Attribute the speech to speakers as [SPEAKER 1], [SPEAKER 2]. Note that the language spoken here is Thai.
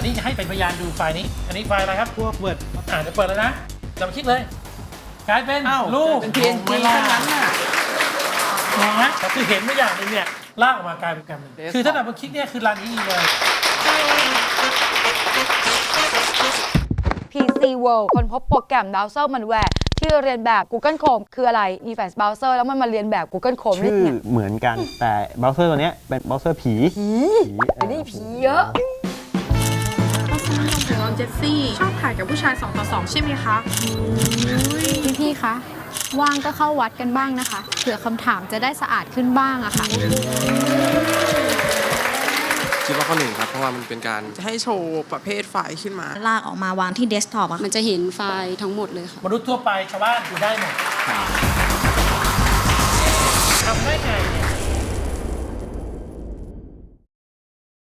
[SPEAKER 1] นนี้จะให้เป็นพยานดูไฟล์นี้ อันนี้ไฟล์อะไรครับ
[SPEAKER 2] พวกเวิร์ด
[SPEAKER 1] อ่าจะเปิดแล้วนะจะมาคลิกเลยกลายเป็น
[SPEAKER 2] อ้าว
[SPEAKER 1] รูป
[SPEAKER 2] เป็น PNG
[SPEAKER 1] เวลา
[SPEAKER 2] เท่านั้นน่ะ
[SPEAKER 1] นะฮะแต่คือเห็นไม่อย่างหนึงเนี่ยลากออกมากลายเป็นกัน
[SPEAKER 2] Desktop
[SPEAKER 1] คือถ้าดับเบิลคลิกเนี่ยคือรันนี้เลย
[SPEAKER 3] PC World คนพบโปรแกรม Browser Malware ที่เรียนแบบ Google Chrome คืออะไรมีแฟลช Browser แล้วมันมาเรียนแบบ Google Chrome
[SPEAKER 4] ชื่อ
[SPEAKER 3] เนี่ย
[SPEAKER 4] เหมือนกันแต่เบราว์เซอร์ตัวเนี้ยเป็นเบราว์เซอร์ผี
[SPEAKER 3] ผี
[SPEAKER 4] ผี
[SPEAKER 3] เดี๋ยวนี้ผีเยอะ
[SPEAKER 5] เจสซี่ชอบถ่ายกับผู้ชาย2ต่อ2ใช่ไหมคะ
[SPEAKER 6] พี่พี่ๆคะ ว่างก็เข้าวัดกันบ้างนะคะ เผื่อคำถามจะได้สะอาดขึ้นบ้างอะค่ะ
[SPEAKER 7] คิดว่าข้อหนึ่งครับ เพราะว่ามันเป็นการ
[SPEAKER 8] จะให้โชว์ประเภทไฟล์ขึ้นมา
[SPEAKER 9] ลากออกมาวางที่เดสก์ท็อปอะ
[SPEAKER 10] มันจะเห็นไฟล์ทั้งหมดเลยค่ะ
[SPEAKER 1] มนุษย์ทั่วไปชาวบ้านดูได้หมดทำได้ไง